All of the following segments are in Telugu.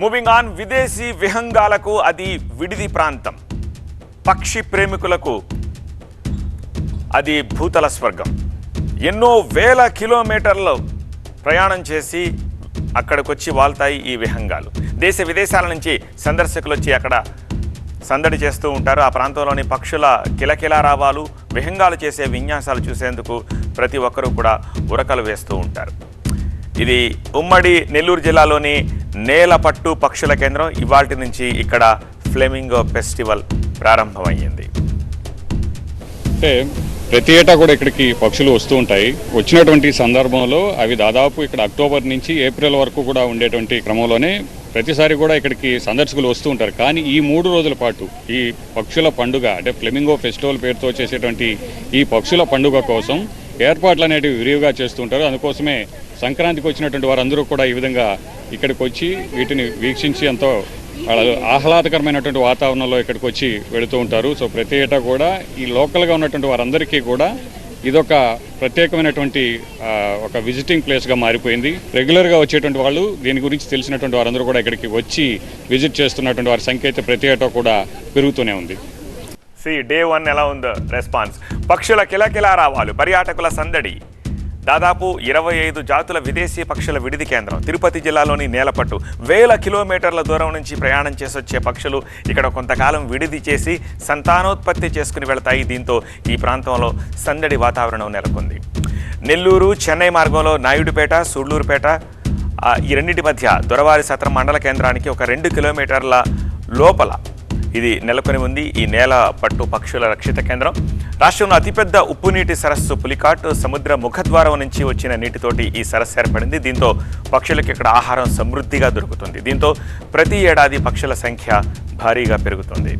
మూవింగ్ ఆన్ విదేశీ విహంగాలకు అది విడిది ప్రాంతం. పక్షి ప్రేమికులకు అది భూతల స్వర్గం. ఎన్నో వేల కిలోమీటర్లు ప్రయాణం చేసి అక్కడికి వచ్చి వాళ్తాయి ఈ విహంగాలు. దేశ విదేశాల నుంచి సందర్శకులు వచ్చి అక్కడ సందడి చేస్తూ ఉంటారు. ఆ ప్రాంతంలోని పక్షుల కిలకిలారావాలు విహంగాలు చేసే విన్యాసాలు చూసేందుకు ప్రతి ఒక్కరూ కూడా ఉరకలు వేస్తూ ఉంటారు. ఇది ఉమ్మడి నెల్లూరు జిల్లాలోని నేలపట్టు పక్షుల కేంద్రం ఇవాటి నుంచి ఇక్కడ ఫ్లెమింగో ఫెస్టివల్ ప్రారంభమయ్యింది. అంటే ప్రతి ఏటా కూడా ఇక్కడికి పక్షులు వస్తూ ఉంటాయి. వచ్చినటువంటి సందర్భంలో అవి దాదాపు ఇక్కడ అక్టోబర్ నుంచి ఏప్రిల్ వరకు కూడా ఉండేటువంటి క్రమంలోనే ప్రతిసారి కూడా ఇక్కడికి సందర్శకులు వస్తూ ఉంటారు. కానీ ఈ మూడు రోజుల పాటు ఈ పక్షుల పండుగ అంటే ఫ్లెమింగో ఫెస్టివల్ పేరుతో చేసేటువంటి ఈ పక్షుల పండుగ కోసం ఏర్పాట్లు అనేటివి విరివిగా చేస్తుంటారు అందుకోసమే సంక్రాంతికి వచ్చినటువంటి వారందరూ కూడా ఈ విధంగా ఇక్కడికి వచ్చి వీటిని వీక్షించి ఎంతో ఆహ్లాదకరమైనటువంటి వాతావరణంలో ఇక్కడికి వచ్చి వెళుతూ ఉంటారు. సో ప్రతి ఏటా కూడా ఈ లోకల్గా ఉన్నటువంటి వారందరికీ కూడా ఇదొక ప్రత్యేకమైనటువంటి ఒక విజిటింగ్ ప్లేస్గా మారిపోయింది. రెగ్యులర్గా వచ్చేటువంటి వాళ్ళు దీని గురించి తెలిసినటువంటి వారందరూ కూడా ఇక్కడికి వచ్చి విజిట్ చేస్తున్నటువంటి వారి సంఖ్య అయితే ప్రతి ఏటా కూడా పెరుగుతూనే ఉంది. సి డే వన్ ఎలా ఉందో రెస్పాన్స్ పక్షుల కిలకిలా రావాలు పర్యాటకుల సందడి. దాదాపు ఇరవై ఐదు జాతుల విదేశీ పక్షుల విడిది కేంద్రం. తిరుపతి జిల్లాలోని నేలపట్టు. వేల కిలోమీటర్ల దూరం నుంచి ప్రయాణం చేసి వచ్చే పక్షులు ఇక్కడ కొంతకాలం విడిది చేసి సంతానోత్పత్తి చేసుకుని వెళతాయి. దీంతో ఈ ప్రాంతంలో సందడి వాతావరణం నెలకొంది. నెల్లూరు చెన్నై మార్గంలో నాయుడుపేట సూళ్ళూరుపేట ఈ రెండింటి మధ్య దొరవారి సత్రం మండల కేంద్రానికి ఒక రెండు కిలోమీటర్ల లోపల ఇది నెలకొని ఉంది. ఈ నేల పట్టు పక్షుల రక్షిత కేంద్రం. రాష్ట్రంలో అతిపెద్ద ఉప్పు నీటి సరస్సు పులికాట్ సముద్ర ముఖద్వారం నుంచి వచ్చిన నీటితోటి ఈ సరస్సు ఏర్పడింది. దీంతో పక్షులకు ఇక్కడ ఆహారం సమృద్ధిగా దొరుకుతుంది. దీంతో ప్రతి ఏడాది పక్షుల సంఖ్య భారీగా పెరుగుతుంది.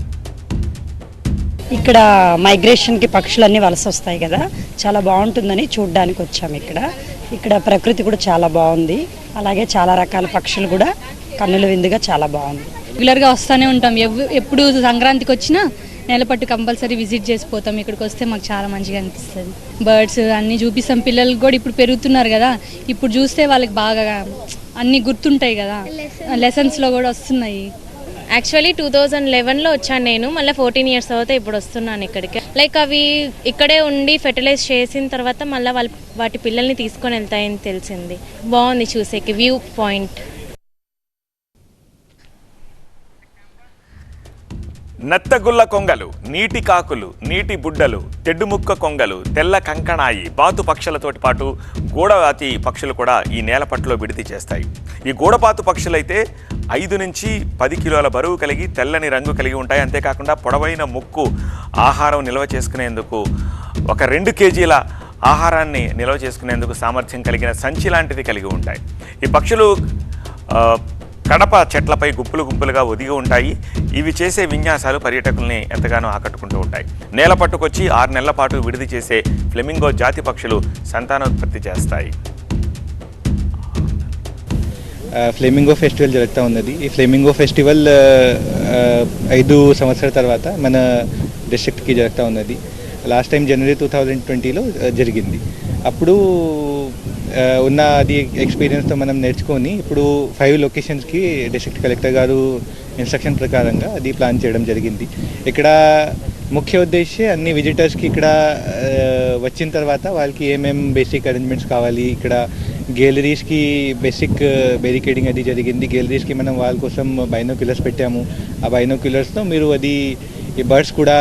ఇక్కడ మైగ్రేషన్కి పక్షులన్నీ వలస వస్తాయి కదా. చాలా బాగుంటుందని చూడడానికి వచ్చాము ఇక్కడ. ఇక్కడ ప్రకృతి కూడా చాలా బాగుంది. అలాగే చాలా రకాల పక్షులు కూడా కన్నుల విందుగా చాలా బాగుంది. రెగ్యులర్గా వస్తూనే ఉంటాం. ఎవ్- ఎప్పుడు సంక్రాంతికి వచ్చినా నెలపట్టు కంపల్సరీ విజిట్ చేసిపోతాం. ఇక్కడికి వస్తే మాకు చాలా మంచిగా అనిపిస్తుంది. బర్డ్స్ అన్నీ చూపిస్తాం. పిల్లలకి కూడా ఇప్పుడు పెరుగుతున్నారు కదా. ఇప్పుడు చూస్తే వాళ్ళకి బాగా అన్నీ గుర్తుంటాయి కదా. లెసన్స్లో కూడా వస్తున్నాయి. యాక్చువల్లీ టూ థౌజండ్ లెవెన్లో వచ్చాను నేను. మళ్ళీ ఫోర్టీన్ ఇయర్స్ తర్వాత ఇప్పుడు వస్తున్నాను ఇక్కడికి. లైక్ అవి ఇక్కడే ఉండి ఫెర్టిలైజ్ చేసిన తర్వాత మళ్ళీ వాళ్ళ వాటి పిల్లల్ని తీసుకొని వెళ్తాయని తెలిసింది. బాగుంది చూసేకి వ్యూ పాయింట్ నత్తగుల్ల కొంగలు నీటి కాకులు నీటి బుడ్డలు తెడ్డుముక్క కొంగలు తెల్ల కంకణాయి బాతు పక్షులతోటి పాటు గూడవాతి పక్షులు కూడా ఈ నేలపట్టులో విడిది చేస్తాయి. ఈ గూడపాతు పక్షులైతే ఐదు నుంచి పది కిలోల బరువు కలిగి తెల్లని రంగు కలిగి ఉంటాయి. అంతేకాకుండా పొడవైన ముక్కు ఆహారం నిల్వ చేసుకునేందుకు ఒక రెండు కేజీల ఆహారాన్ని నిల్వ చేసుకునేందుకు సామర్థ్యం కలిగిన సంచి లాంటిది కలిగి ఉంటాయి. ఈ పక్షులు కడప చెట్లపై గుంపులు గుంపులుగా ఒదిగి ఉంటాయి. ఇవి చేసే విన్యాసాలు పర్యాటకుల్ని ఎంతగానో ఆకట్టుకుంటూ ఉంటాయి. నేల పట్టుకొచ్చి ఆరు నెలల పాటు విడిది చేసే ఫ్లెమింగో జాతి పక్షులు సంతానోత్పత్తి చేస్తాయి. ఫ్లేమింగో ఫెస్టివల్ జరుగుతూ ఉన్నది. ఈ ఫ్లేమింగో ఫెస్టివల్ ఐదు సంవత్సరాల తర్వాత మన డిస్ట్రిక్ట్కి జరుగుతూ ఉన్నది. Last time January two thousand ట్వంటీలో జరిగింది. అప్పుడు ఉన్న అది ఎక్స్పీరియన్స్తో మనం నేర్చుకొని ఇప్పుడు ఫైవ్ లొకేషన్స్కి డిస్ట్రిక్ట్ కలెక్టర్ గారు ఇన్స్ట్రక్షన్ ప్రకారంగా అది ప్లాన్ చేయడం జరిగింది. ఇక్కడ ముఖ్య ఉద్దేశ్యం అన్ని విజిటర్స్కి ఇక్కడ వచ్చిన తర్వాత వాళ్ళకి ఏమేం బేసిక్ అరేంజ్మెంట్స్ కావాలి ఇక్కడ గ్యాలరీస్కి బేసిక్ బెరికేడింగ్ అది జరిగింది. గ్యాలరీస్కి మనం వాళ్ళ కోసం బైనోక్యులర్స్ పెట్టాము. ఆ బైనోక్యులర్స్తో మీరు అది ఈ బర్డ్స్ కూడా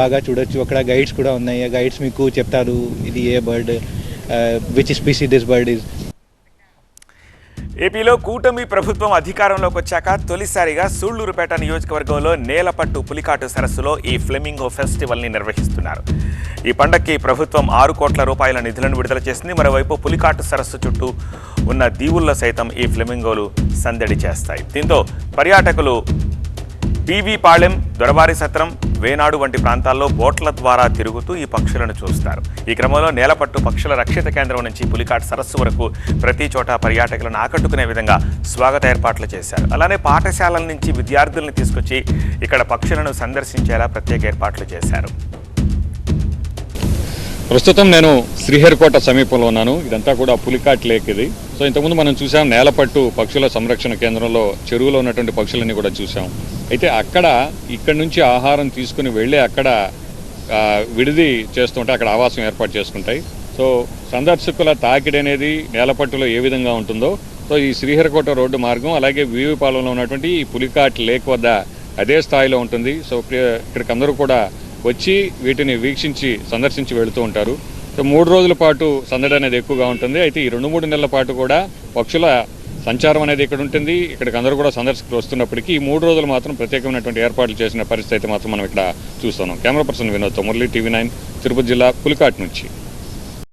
బాగా చూడొచ్చు. అక్కడ గైడ్స్ కూడా ఉన్నాయి. ఆ గైడ్స్ మీకు చెప్తారు ఇది ఏ bird which species this bird is ఏపీలో కూటమి ప్రభుత్వం అధికారంలోకి వచ్చాక తొలిసారిగా సూళ్ళూరుపేట నియోజకవర్గంలో నేలపట్టు పులికాటు సరస్సులో ఈ ఫ్లెమింగో ఫెస్టివల్ని నిర్వహిస్తున్నారు. ఈ పండక్కి ప్రభుత్వం ఆరు కోట్ల రూపాయల నిధులను విడుదల చేసింది. మరోవైపు పులికాటు సరస్సు చుట్టూ ఉన్న దీవుల్లో సైతం ఈ ఫ్లెమింగోలు సందడి చేస్తాయి. దీంతో పర్యాటకులు బీవీ పాళెం దొరబారి సత్రం వేనాడు వంటి ప్రాంతాల్లో బోట్ల ద్వారా తిరుగుతూ ఈ పక్షులను చూస్తారు. ఈ క్రమంలో నేలపట్టు పక్షుల రక్షిత కేంద్రం నుంచి పులికాట్ సరస్సు వరకు ప్రతి చోట పర్యాటకులను ఆకట్టుకునే విధంగా స్వాగత ఏర్పాట్లు చేశారు. అలానే పాఠశాలల నుంచి విద్యార్థుల్ని తీసుకొచ్చి ఇక్కడ పక్షులను సందర్శించేలా ప్రత్యేక ఏర్పాట్లు చేశారు. ప్రస్తుతం నేను శ్రీహరికోట సమీపంలో ఉన్నాను. ఇదంతా కూడా పులికాట్ లేక్ ఇది. సో ఇంతకుముందు మనం చూసాం నేలపట్టు పక్షుల సంరక్షణ కేంద్రంలో చెరువులో ఉన్నటువంటి పక్షులన్నీ కూడా చూసాం. అయితే అక్కడ ఇక్కడ నుంచి ఆహారం తీసుకుని వెళ్ళి అక్కడ విడిది చేస్తుంటే అక్కడ ఆవాసం ఏర్పాటు చేసుకుంటాయి. సో సందర్శకుల తాకిడి అనేది నేలపట్టులో ఏ విధంగా ఉంటుందో సో ఈ శ్రీహరికోట రోడ్డు మార్గం అలాగే వీవిపాలెంలో ఉన్నటువంటి ఈ పులికాట్ లేక్ వద్ద అదే స్థాయిలో ఉంటుంది. సో ఇక్కడికి అందరూ కూడా వచ్చి వీటిని వీక్షించి సందర్శించి వెళుతూ ఉంటారు. సో మూడు రోజుల పాటు సందడి అనేది ఎక్కువగా ఉంటుంది. అయితే ఈ రెండు మూడు నెలల పాటు కూడా పక్షుల సంచారం అనేది ఇక్కడ ఉంటుంది. ఇక్కడికి అందరూ కూడా సందర్శకులు వస్తున్నప్పటికీ ఈ మూడు రోజులు మాత్రం ప్రత్యేకమైనటువంటి ఏర్పాట్లు చేసిన పరిస్థితి అయితే మాత్రం మనం ఇక్కడ చూస్తున్నాం. కెమెరా పర్సన్ వినోద్తో మురళీ టీవీ నైన్ తిరుపతి జిల్లా పులికాట్ నుంచి.